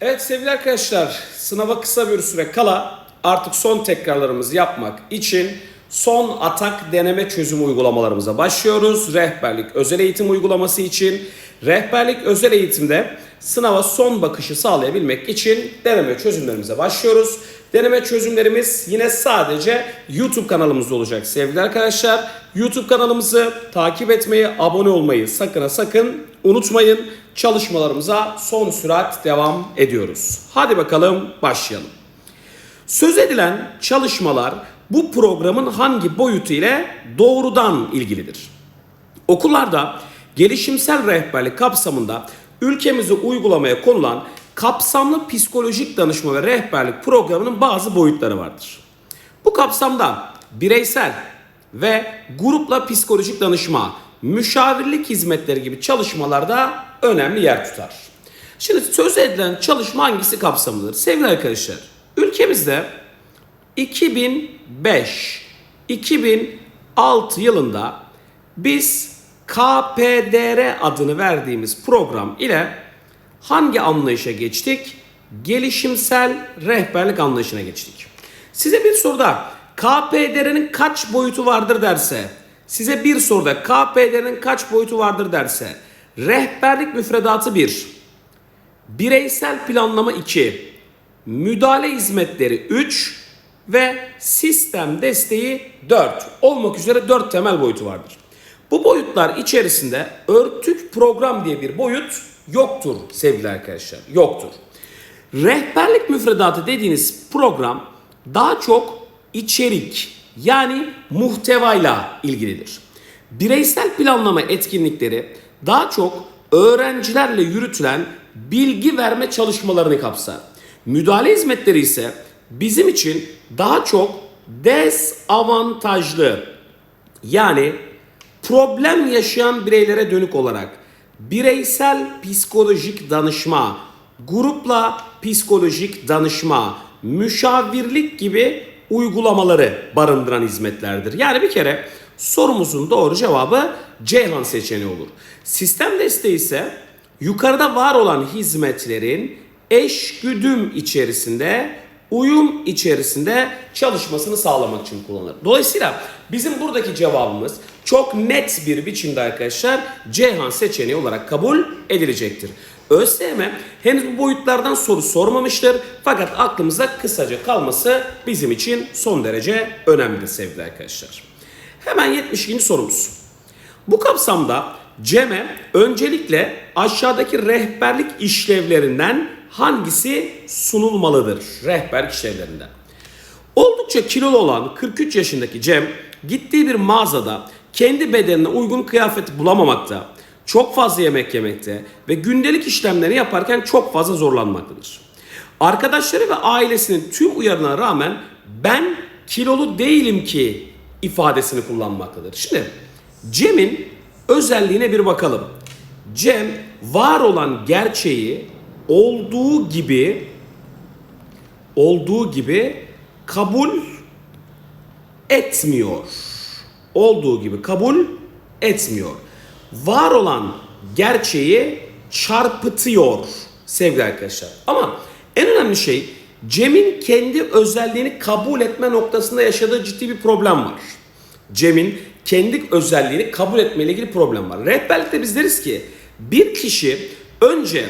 Evet sevgili arkadaşlar sınava kısa bir süre kala artık son tekrarlarımızı yapmak için son atak deneme çözüm uygulamalarımıza başlıyoruz. Rehberlik özel eğitim uygulaması için rehberlik özel eğitimde sınava son bakışı sağlayabilmek için deneme çözümlerimize başlıyoruz. Deneme çözümlerimiz yine sadece YouTube kanalımızda olacak sevgili arkadaşlar. YouTube kanalımızı takip etmeyi, abone olmayı sakın ha sakın unutmayın. Çalışmalarımıza son sürat devam ediyoruz. Hadi bakalım başlayalım. Söz edilen çalışmalar bu programın hangi boyutu ile doğrudan ilgilidir? Okullarda gelişimsel rehberlik kapsamında ülkemize uygulamaya konulan kapsamlı psikolojik danışma ve rehberlik programının bazı boyutları vardır. Bu kapsamda bireysel ve grupla psikolojik danışma, müşavirlik hizmetleri gibi çalışmalarda önemli yer tutar. Şimdi söz edilen çalışma hangisi kapsamlıdır? Sevgili arkadaşlar, ülkemizde 2005 2006 yılında biz KPDR adını verdiğimiz program ile hangi anlayışa geçtik? Gelişimsel rehberlik anlayışına geçtik. Size bir soruda KPDR'nin kaç boyutu vardır derse, size bir soruda KPDR'nin kaç boyutu vardır derse, rehberlik müfredatı 1, bireysel planlama 2, müdahale hizmetleri 3 ve sistem desteği 4 olmak üzere 4 temel boyutu vardır. Bu boyutlar içerisinde örtük program diye bir boyut yoktur sevgili arkadaşlar. Yoktur. Rehberlik müfredatı dediğiniz program daha çok içerik yani muhtevayla ilgilidir. Bireysel planlama etkinlikleri daha çok öğrencilerle yürütülen bilgi verme çalışmalarını kapsar. Müdahale hizmetleri ise bizim için daha çok dezavantajlı yani problem yaşayan bireylere dönük olarak bireysel psikolojik danışma, grupla psikolojik danışma, müşavirlik gibi uygulamaları barındıran hizmetlerdir. Yani bir kere sorumuzun doğru cevabı Ceyhan seçeneği olur. Sistem desteği ise yukarıda var olan hizmetlerin eşgüdüm içerisinde uyum içerisinde çalışmasını sağlamak için kullanılır. Dolayısıyla bizim buradaki cevabımız çok net bir biçimde arkadaşlar Ceyhan seçeneği olarak kabul edilecektir. ÖSYM henüz bu boyutlardan soru sormamıştır fakat aklımızda kısaca kalması bizim için son derece önemlidir sevgili arkadaşlar. Hemen 72. sorumuz. Bu kapsamda Cem'e öncelikle aşağıdaki rehberlik işlevlerinden hangisi sunulmalıdır rehberlik işlevlerinden? Oldukça kilolu olan 43 yaşındaki Cem gittiği bir mağazada kendi bedenine uygun kıyafet bulamamakta, çok fazla yemek yemekte ve gündelik işlemleri yaparken çok fazla zorlanmaktadır. Arkadaşları ve ailesinin tüm uyarılarına rağmen ben kilolu değilim ki ifadesini kullanmaktadır. Şimdi Cem'in özelliğine bir bakalım. Cem var olan gerçeği olduğu gibi olduğu gibi kabul etmiyor. Olduğu gibi kabul etmiyor. Var olan gerçeği çarpıtıyor sevgili arkadaşlar. Ama en önemli şey Cem'in kendi özelliğini kabul etme noktasında yaşadığı ciddi bir problem var. Cem'in kendi özelliğini kabul etmeyle ilgili problem var. Rehberlikte biz deriz ki bir kişi önce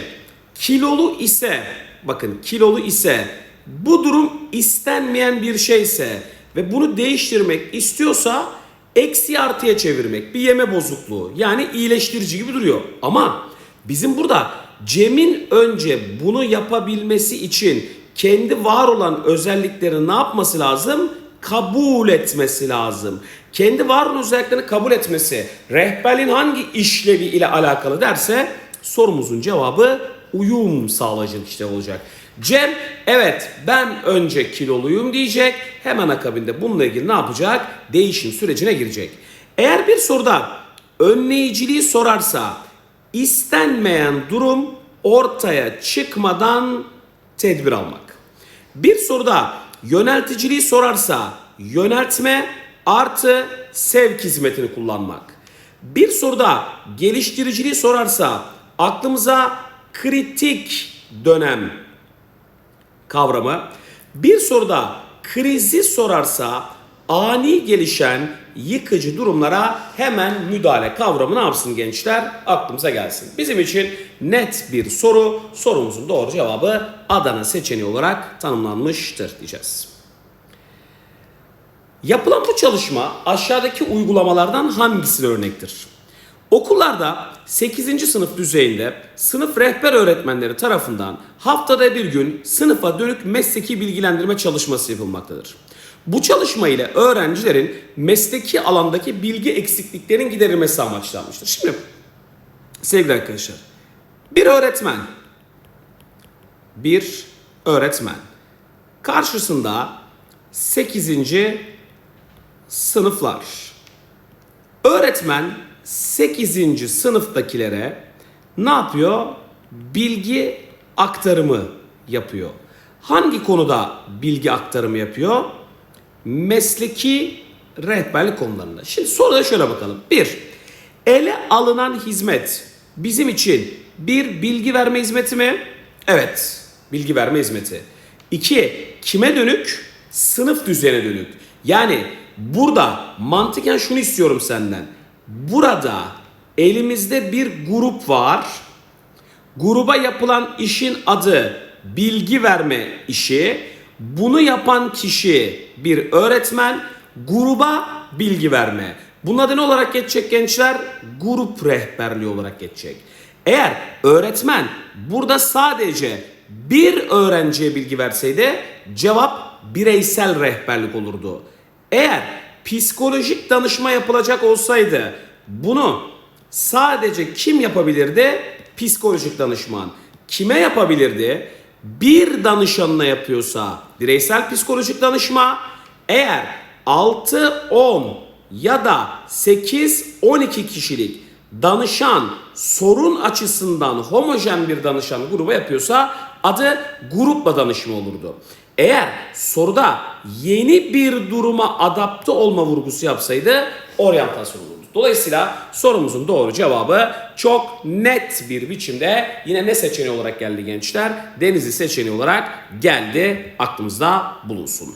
kilolu ise bakın kilolu ise bu durum istenmeyen bir şeyse ve bunu değiştirmek istiyorsa eksi artıya çevirmek bir yeme bozukluğu yani iyileştirici gibi duruyor. Ama bizim burada Cem'in önce bunu yapabilmesi için kendi var olan özelliklerini ne yapması lazım? Kabul etmesi lazım. Kendi var olan özelliklerini kabul etmesi rehberliğin hangi işlevi ile alakalı derse sorumuzun cevabı uyum sağlayıcı işte olacak. Cem evet ben önce kiloluyum diyecek. Hemen akabinde bununla ilgili ne yapacak? Değişim sürecine girecek. Eğer bir soruda önleyiciliği sorarsa istenmeyen durum ortaya çıkmadan tedbir almak. Bir soruda yönelticiliği sorarsa yöneltme artı sevk hizmetini kullanmak. Bir soruda geliştiriciliği sorarsa aklımıza kritik dönem kavramı. Bir soruda krizi sorarsa ani gelişen yıkıcı durumlara hemen müdahale kavramı ne yapsın gençler? Aklımıza gelsin. Bizim için net bir soru. Sorumuzun doğru cevabı Adana seçeneği olarak tanımlanmıştır diyeceğiz. Yapılan bu çalışma aşağıdaki uygulamalardan hangisine örnektir? Okullarda 8. sınıf düzeyinde sınıf rehber öğretmenleri tarafından haftada bir gün sınıfa dönük mesleki bilgilendirme çalışması yapılmaktadır. Bu çalışma ile öğrencilerin mesleki alandaki bilgi eksikliklerinin giderilmesi amaçlanmıştır. Şimdi sevgili arkadaşlar bir öğretmen bir öğretmen karşısında 8. sınıflar Öğretmen 8. sınıftakilere ne yapıyor? Bilgi aktarımı yapıyor. Hangi konuda bilgi aktarımı yapıyor? Mesleki rehberlik konularında. Şimdi soruda şöyle bakalım. 1. Ele alınan hizmet bizim için bir bilgi verme hizmeti mi? Evet. Bilgi verme hizmeti. 2. Kime dönük? Sınıf düzeyine dönük. Yani burada mantıken şunu istiyorum senden. Burada elimizde bir grup var. Gruba yapılan işin adı bilgi verme işi. Bunu yapan kişi bir öğretmen, gruba bilgi verme. Bunun adı ne olarak geçecek gençler? Grup rehberliği olarak geçecek. Eğer öğretmen burada sadece bir öğrenciye bilgi verseydi cevap bireysel rehberlik olurdu. Eğer psikolojik danışma yapılacak olsaydı bunu sadece kim yapabilirdi? Psikolojik danışman. Kime yapabilirdi? Bir danışanına yapıyorsa bireysel psikolojik danışma. Eğer 6, 10 ya da 8, 12 kişilik danışan sorun açısından homojen bir danışan gruba yapıyorsa adı grupla danışma olurdu. Eğer soruda yeni bir duruma adapte olma vurgusu yapsaydı oryantasyon olurdu. Dolayısıyla sorumuzun doğru cevabı çok net bir biçimde yine ne seçeneği olarak geldi gençler? Denizli seçeneği olarak geldi aklımızda bulunsun.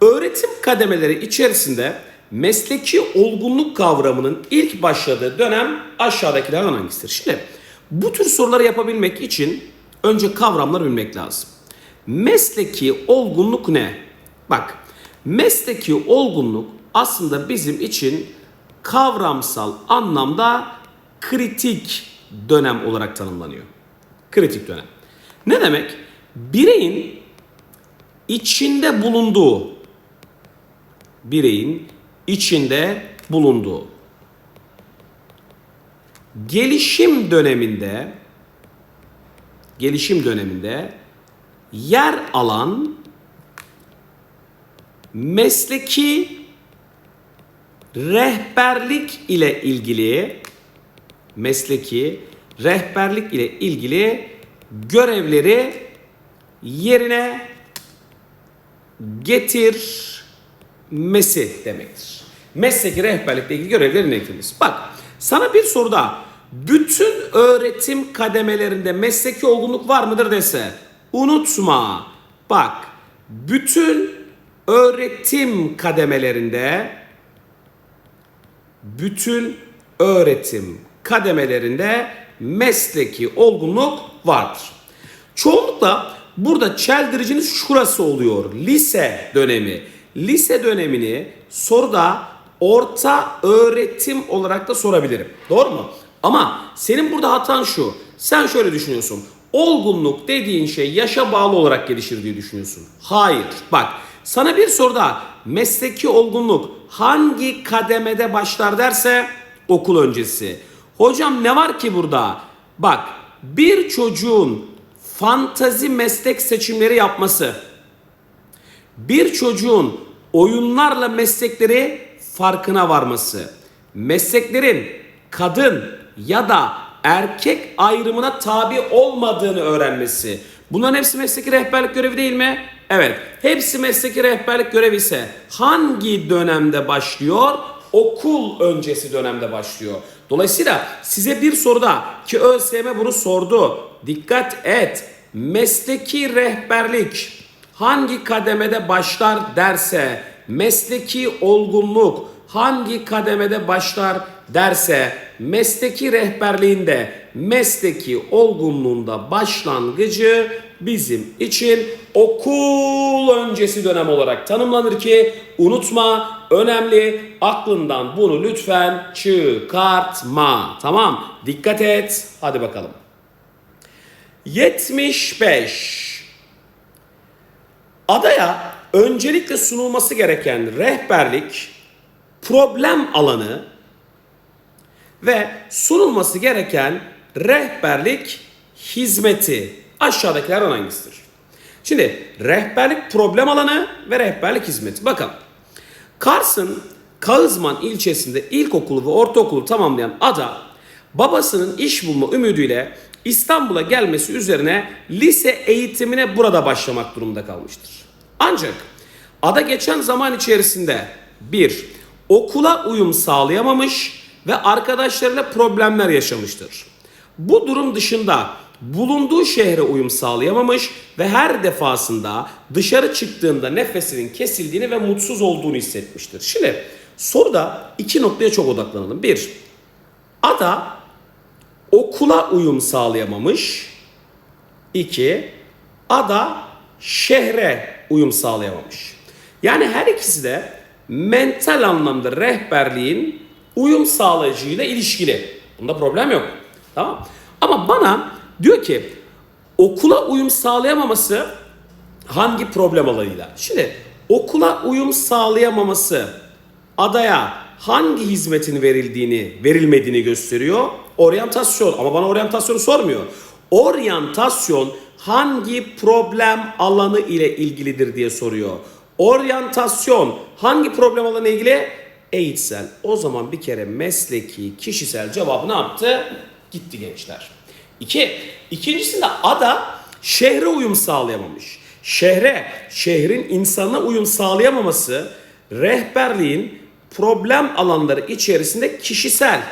Öğretim kademeleri içerisinde mesleki olgunluk kavramının ilk başladığı dönem aşağıdakilerden hangisidir? Şimdi bu tür soruları yapabilmek için önce kavramları bilmek lazım. Mesleki olgunluk ne? Bak, mesleki olgunluk aslında bizim için kavramsal anlamda kritik dönem olarak tanımlanıyor. Kritik dönem. Ne demek? Bireyin içinde bulunduğu bireyin içinde bulunduğu gelişim döneminde gelişim döneminde yer alan mesleki rehberlik ile ilgili mesleki rehberlik ile ilgili görevleri yerine getirmesi demektir. Mesleki rehberlikle ilgili görevleri yerine getirmesi. Bak sana bir soruda bütün öğretim kademelerinde mesleki olgunluk var mıdır dese unutma. Bak bütün öğretim kademelerinde bütün öğretim kademelerinde mesleki olgunluk vardır. Çoğunlukla burada çeldiriciniz şurası oluyor. Lise dönemi. Lise dönemini soruda orta öğretim olarak da sorabilirim. Doğru mu? Ama senin burada hatan şu. Sen şöyle düşünüyorsun. Olgunluk dediğin şey yaşa bağlı olarak gelişir diye düşünüyorsun. Hayır. Bak sana bir soruda mesleki olgunluk hangi kademede başlar derse okul öncesi. Hocam ne var ki burada? Bak bir çocuğun fantazi meslek seçimleri yapması, bir çocuğun oyunlarla meslekleri farkına varması, mesleklerin kadın ya da erkek ayrımına tabi olmadığını öğrenmesi. Bunların hepsi mesleki rehberlik görevi değil mi? Evet. Hepsi mesleki rehberlik görevi ise hangi dönemde başlıyor? Okul öncesi dönemde başlıyor. Dolayısıyla size bir soruda ki ÖSYM bunu sordu. Dikkat et. mesleki rehberlik hangi kademede başlar derse, mesleki olgunluk hangi kademede başlar derse, mesleki rehberliğinde, mesleki olgunluğunda başlangıcı bizim için okul öncesi dönem olarak tanımlanır ki unutma önemli aklından bunu lütfen çıkartma. Tamam dikkat et hadi bakalım. 75 Adaya öncelikle sunulması gereken rehberlik, problem alanı ve sunulması gereken rehberlik hizmeti aşağıdakilerden hangisidir? Şimdi rehberlik problem alanı ve rehberlik hizmeti. Bakın Kars'ın Kağızman ilçesinde ilkokulu ve ortaokulu tamamlayan ada babasının iş bulma ümidiyle İstanbul'a gelmesi üzerine lise eğitimine burada başlamak durumunda kalmıştır. Ancak ada geçen zaman içerisinde bir okula uyum sağlayamamış ve arkadaşlarıyla problemler yaşamıştır. Bu durum dışında bulunduğu şehre uyum sağlayamamış ve her defasında dışarı çıktığında nefesinin kesildiğini ve mutsuz olduğunu hissetmiştir. Şimdi soruda iki noktaya çok odaklanalım. Bir, ada okula uyum sağlayamamış. İki, ada şehre uyum sağlayamamış. Yani her ikisi de mental anlamda rehberliğin uyum sağlayıcıyla ilişkili. Bunda problem yok. Tamam. Ama bana diyor ki okula uyum sağlayamaması hangi problem alanıyla? Şimdi okula uyum sağlayamaması adaya hangi hizmetin verildiğini, verilmediğini gösteriyor. Oryantasyon ama bana oryantasyonu sormuyor. Oryantasyon hangi problem alanı ile ilgilidir diye soruyor. Oryantasyon hangi problem alanı ile ilgili? Eğitsel. O zaman bir kere mesleki, kişisel cevabı ne yaptı? Gitti gençler. İki, ikincisinde ada şehre uyum sağlayamamış. Şehre, şehrin insanına uyum sağlayamaması rehberliğin problem alanları içerisinde kişisel.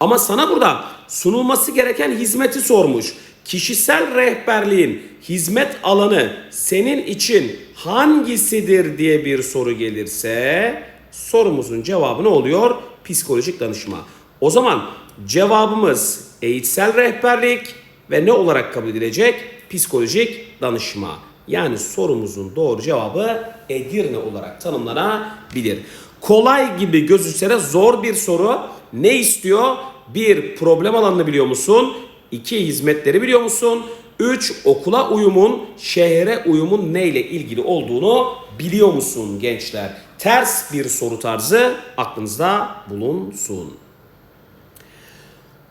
Ama sana burada sunulması gereken hizmeti sormuş. Kişisel rehberliğin hizmet alanı senin için hangisidir diye bir soru gelirse sorumuzun cevabı ne oluyor? Psikolojik danışma. O zaman cevabımız eğitsel rehberlik ve ne olarak kabul edilecek? Psikolojik danışma. Yani sorumuzun doğru cevabı Edirne olarak tanımlanabilir. Kolay gibi gözükse de zor bir soru. Ne istiyor? Bir, problem alanını biliyor musun? İki, hizmetleri biliyor musun? Üç, okula uyumun, şehre uyumun neyle ilgili olduğunu biliyor musun gençler? Ters bir soru tarzı aklınızda bulunsun.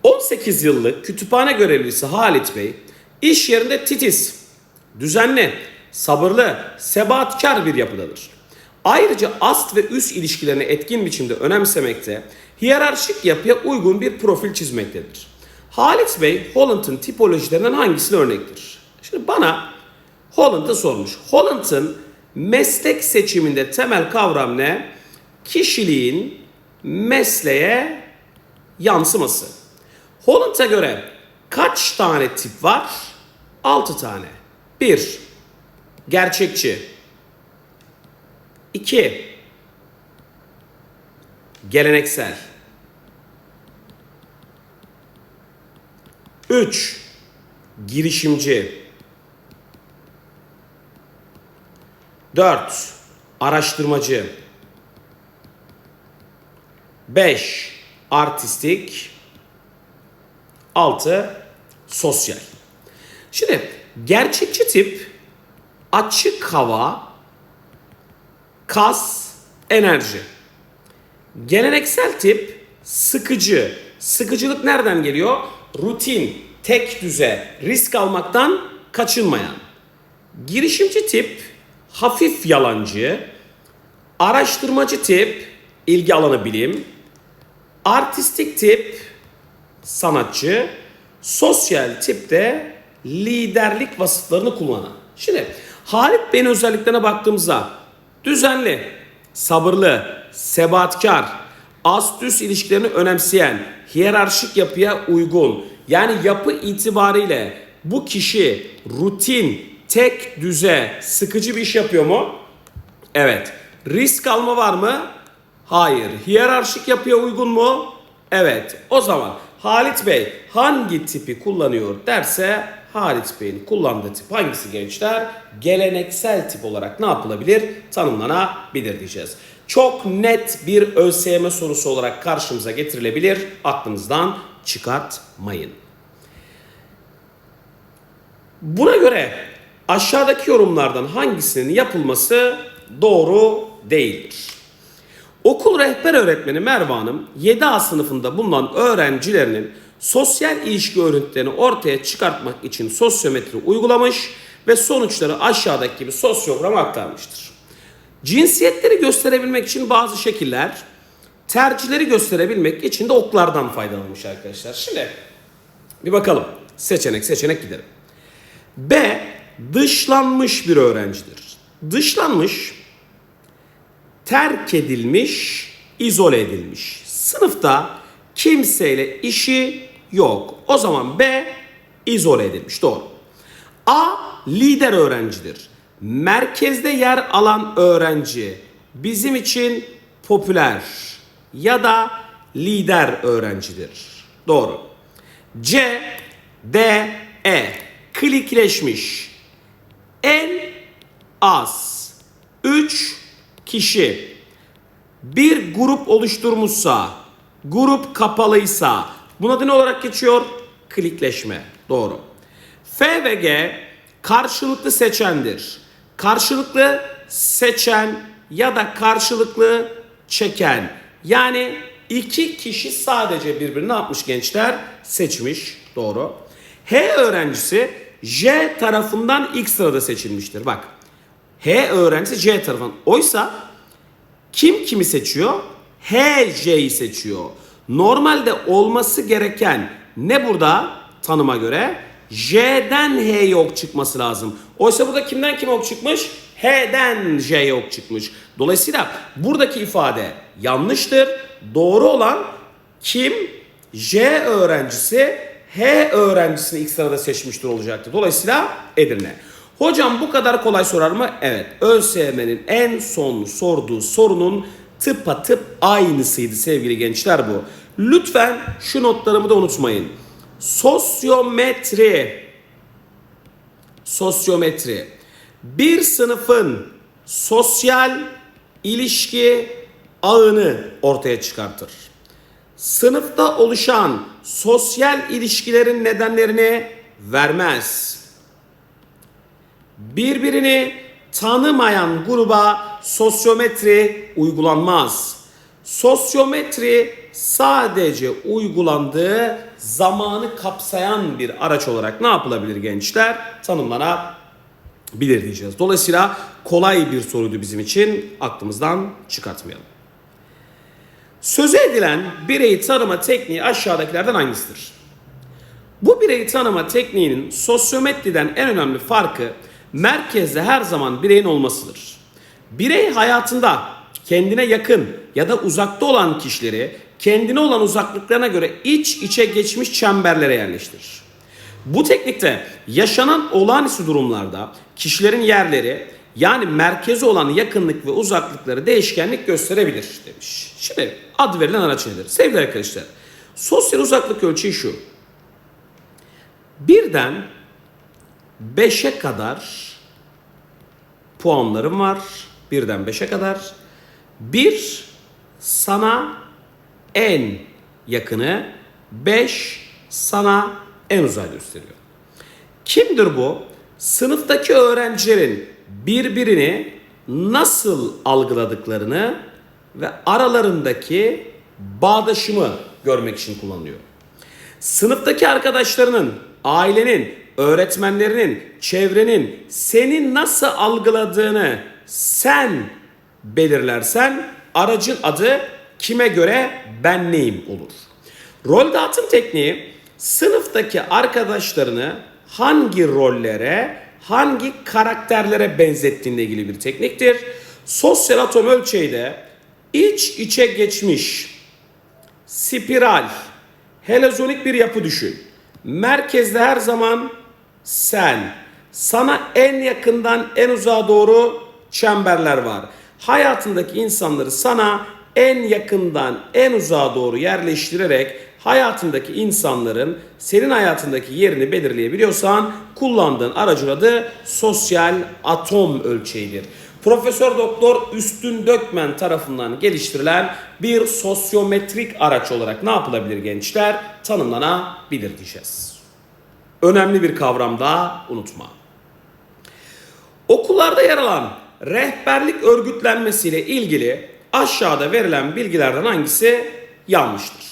18 yıllık kütüphane görevlisi Halit Bey iş yerinde titiz, düzenli, sabırlı, sebatkar bir yapıdadır. Ayrıca ast ve üst ilişkilerini etkin biçimde önemsemekte, hiyerarşik yapıya uygun bir profil çizmektedir. Halit Bey Holland'ın tipolojilerinden hangisine örnektir? Şimdi bana Holland'ı sormuş. Holland'ın meslek seçiminde temel kavram ne? Kişiliğin mesleğe yansıması. Holland'a göre kaç tane tip var? 6 tane. 1. Gerçekçi. 2. Geleneksel. 3. Girişimci. 4. Araştırmacı. 5. Artistik. 6. Sosyal. Şimdi gerçekçi tip açık hava, kas, enerji. Geleneksel tip sıkıcı. Sıkıcılık nereden geliyor? Rutin, tek düze, risk almaktan kaçınmayan. Girişimci tip hafif yalancı. Araştırmacı tip ilgi alanı bilim. Artistik tip sanatçı. Sosyal tip de liderlik vasıflarını kullanan. Şimdi Halit Bey'in özelliklerine baktığımızda düzenli, sabırlı, sebatkar, ast üst ilişkilerini önemseyen, hiyerarşik yapıya uygun, yani yapı itibariyle bu kişi rutin, tek düze, sıkıcı bir iş yapıyor mu? Evet. Risk alma var mı? Hayır. Hiyerarşik yapıya uygun mu? Evet. O zaman Halit Bey hangi tipi kullanıyor derse Halit Bey'in kullandığı tip hangisi gençler? Geleneksel tip olarak ne yapılabilir? Tanımlanabilir diyeceğiz. Çok net bir ÖSYM sorusu olarak karşımıza getirilebilir. Aklınızdan çıkartmayın. Buna göre aşağıdaki yorumlardan hangisinin yapılması doğru değildir? Okul rehber öğretmeni Merve Hanım 7A sınıfında bulunan öğrencilerinin sosyal ilişki örüntülerini ortaya çıkartmak için sosyometri uygulamış ve sonuçları aşağıdaki gibi sosyograma aktarmıştır. Cinsiyetleri gösterebilmek için bazı şekiller, tercihleri gösterebilmek için de oklardan faydalanmış arkadaşlar. Şimdi bir bakalım. Seçenek seçenek gidelim. B. Dışlanmış bir öğrencidir. Dışlanmış, terk edilmiş, izole edilmiş. Sınıfta kimseyle işi yok. O zaman B izole edilmiş. Doğru. A lider öğrencidir. Merkezde yer alan öğrenci bizim için popüler ya da lider öğrencidir. Doğru. C, D, E klikleşmiş. En az 3 kişi bir grup oluşturmuşsa, grup kapalıysa buna ne olarak geçiyor? Klikleşme. Doğru. F ve G karşılıklı seçendir. Karşılıklı seçen ya da karşılıklı çeken. Yani iki kişi sadece birbirini ne yapmış gençler? Seçmiş. Doğru. H öğrencisi J tarafından ilk sırada seçilmiştir. Bak. H öğrencisi J tarafından. Oysa kim kimi seçiyor? H J'yi seçiyor. Normalde olması gereken ne burada tanıma göre? J'den H'ye ok çıkması lazım. Oysa burada kimden kime ok çıkmış? H'den J'ye ok çıkmış. Dolayısıyla buradaki ifade yanlıştır. Doğru olan kim? J öğrencisi H öğrencisini ilk sırada seçmiştir olacaktır. Dolayısıyla Edirne. Hocam bu kadar kolay sorar mı? Evet. ÖSYM'nin en son sorduğu sorunun tıpa tıp aynısıydı sevgili gençler bu. Lütfen şu notlarımı da unutmayın. Sosyometri sosyometri bir sınıfın sosyal ilişki ağını ortaya çıkartır. Sınıfta oluşan sosyal ilişkilerin nedenlerini vermez. Birbirini tanımayan gruba sosyometri uygulanmaz. Sosyometri sadece uygulandığı zamanı kapsayan bir araç olarak ne yapılabilir gençler? Tanımlanabilir diyeceğiz. Dolayısıyla kolay bir soruydu bizim için aklımızdan çıkartmayalım. Sözü edilen bireyi tanıma tekniği aşağıdakilerden hangisidir? Bu bireyi tanıma tekniğinin sosyometriden en önemli farkı merkezde her zaman bireyin olmasıdır. Birey hayatında kendine yakın ya da uzakta olan kişileri kendine olan uzaklıklarına göre iç içe geçmiş çemberlere yerleştirir. Bu teknikte yaşanan olağanüstü durumlarda kişilerin yerleri yani merkezi olan yakınlık ve uzaklıkları değişkenlik gösterebilir demiş. Şimdi ad verilen araç nedir? Sevgili arkadaşlar sosyal uzaklık ölçeği şu. Birden 5'e kadar puanlarım var. Birden 5'e kadar. Bir sana en yakını, 5 sana en uzağı gösteriyor. Kimdir bu? Sınıftaki öğrencilerin birbirini nasıl algıladıklarını ve aralarındaki bağdaşımı görmek için kullanılıyor. Sınıftaki arkadaşlarının, ailenin, öğretmenlerinin, çevrenin seni nasıl algıladığını sen belirlersen aracın adı kime göre ben neyim olur. Rol dağıtım tekniği sınıftaki arkadaşlarını hangi rollere, hangi karakterlere benzettiğinde ilgili bir tekniktir. Sosyal atom ölçeği de iç içe geçmiş spiral, helezonik bir yapı düşün. Merkezde her zaman sen. Sana en yakından en uzağa doğru çemberler var. Hayatındaki insanları sana en yakından en uzağa doğru yerleştirerek hayatındaki insanların senin hayatındaki yerini belirleyebiliyorsan kullandığın aracın adı sosyal atom ölçeğidir. Profesör Doktor Üstün Dökmen tarafından geliştirilen bir sosyometrik araç olarak ne yapılabilir gençler? Tanımlanabilir diyeceğiz. Önemli bir kavram daha unutma. Okullarda yer alan rehberlik örgütlenmesiyle ilgili aşağıda verilen bilgilerden hangisi yanlıştır?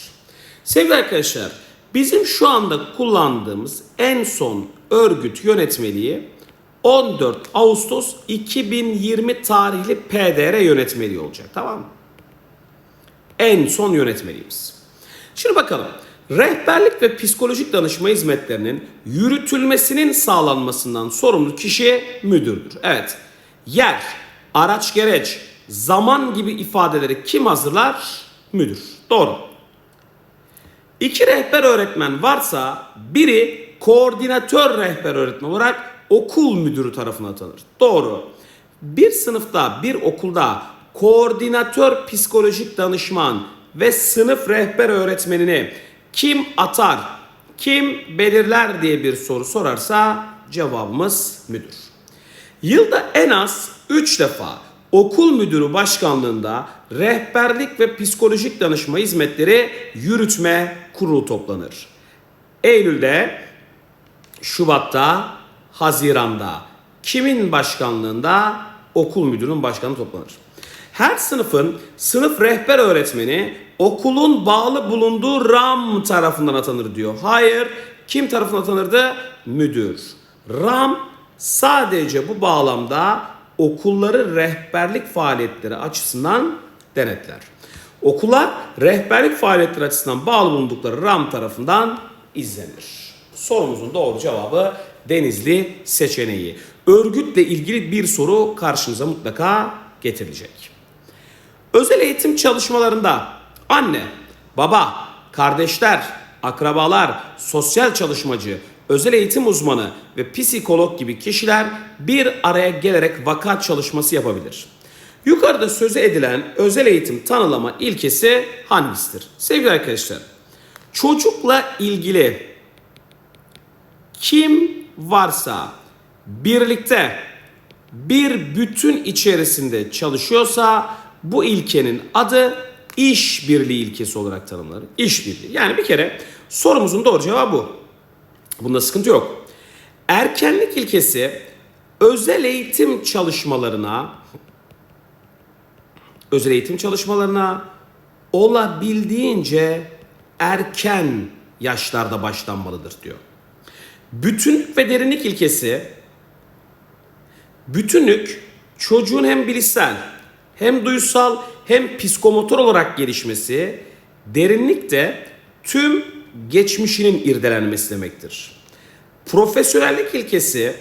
Sevgili arkadaşlar, bizim şu anda kullandığımız en son örgüt yönetmeliği 14 Ağustos 2020 tarihli PDR yönetmeliği olacak tamam mı? En son yönetmeliğimiz. Şimdi bakalım. Rehberlik ve psikolojik danışma hizmetlerinin yürütülmesinin sağlanmasından sorumlu kişi müdürdür. Evet. Yer, araç gereç, zaman gibi ifadeleri kim hazırlar? Müdür. Doğru. İki rehber öğretmen varsa biri koordinatör rehber öğretmen olarak okul müdürü tarafından atanır. Doğru. Bir sınıfta, bir okulda koordinatör psikolojik danışman ve sınıf rehber öğretmenini kim atar, kim belirler diye bir soru sorarsa cevabımız müdür. Yılda en az 3 defa okul müdürü başkanlığında rehberlik ve psikolojik danışma hizmetleri yürütme kurulu toplanır. Eylül'de, Şubat'ta, Haziran'da kimin başkanlığında okul müdürünün başkanı toplanır. Her sınıfın sınıf rehber öğretmeni okulun bağlı bulunduğu RAM tarafından atanır diyor. Hayır, kim tarafından atanırdı? Müdür. RAM sadece bu bağlamda okulları rehberlik faaliyetleri açısından denetler. Okullar rehberlik faaliyetleri açısından bağlı bulundukları RAM tarafından izlenir. Sorumuzun doğru cevabı Denizli seçeneği. Örgütle ilgili bir soru karşınıza mutlaka getirilecek. Özel eğitim çalışmalarında anne, baba, kardeşler, akrabalar, sosyal çalışmacı, özel eğitim uzmanı ve psikolog gibi kişiler bir araya gelerek vaka çalışması yapabilir. Yukarıda sözü edilen özel eğitim tanılama ilkesi hangisidir? Sevgili arkadaşlar, çocukla ilgili kim varsa birlikte bir bütün içerisinde çalışıyorsa bu ilkenin adı işbirliği ilkesi olarak tanımlanır. İşbirliği. Yani bir kere sorumuzun doğru cevabı bu. Bunda sıkıntı yok. Erkenlik ilkesi özel eğitim çalışmalarına özel eğitim çalışmalarına olabildiğince erken yaşlarda başlanmalıdır diyor. Bütünlük ve derinlik ilkesi bütünlük çocuğun hem bilişsel hem duysal hem psikomotor olarak gelişmesi, derinlik de tüm geçmişinin irdelenmesi demektir. Profesyonellik ilkesi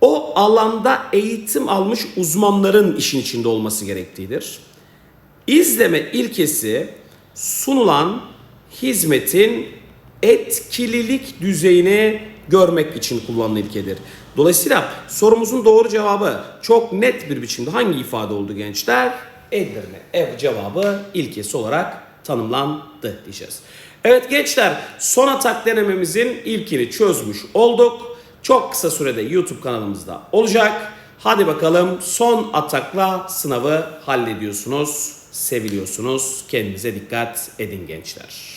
o alanda eğitim almış uzmanların işin içinde olması gerektiğidir. İzleme ilkesi sunulan hizmetin etkililik düzeyini görmek için kullanılan ilkedir. Dolayısıyla sorumuzun doğru cevabı çok net bir biçimde hangi ifade oldu gençler? Edirne. Ev cevabı ilkesi olarak tanımlandı diyeceğiz. Evet gençler son atak denememizin ilkini çözmüş olduk. Çok kısa sürede YouTube kanalımızda olacak. Hadi bakalım son atakla sınavı hallediyorsunuz, seviliyorsunuz. Kendinize dikkat edin gençler.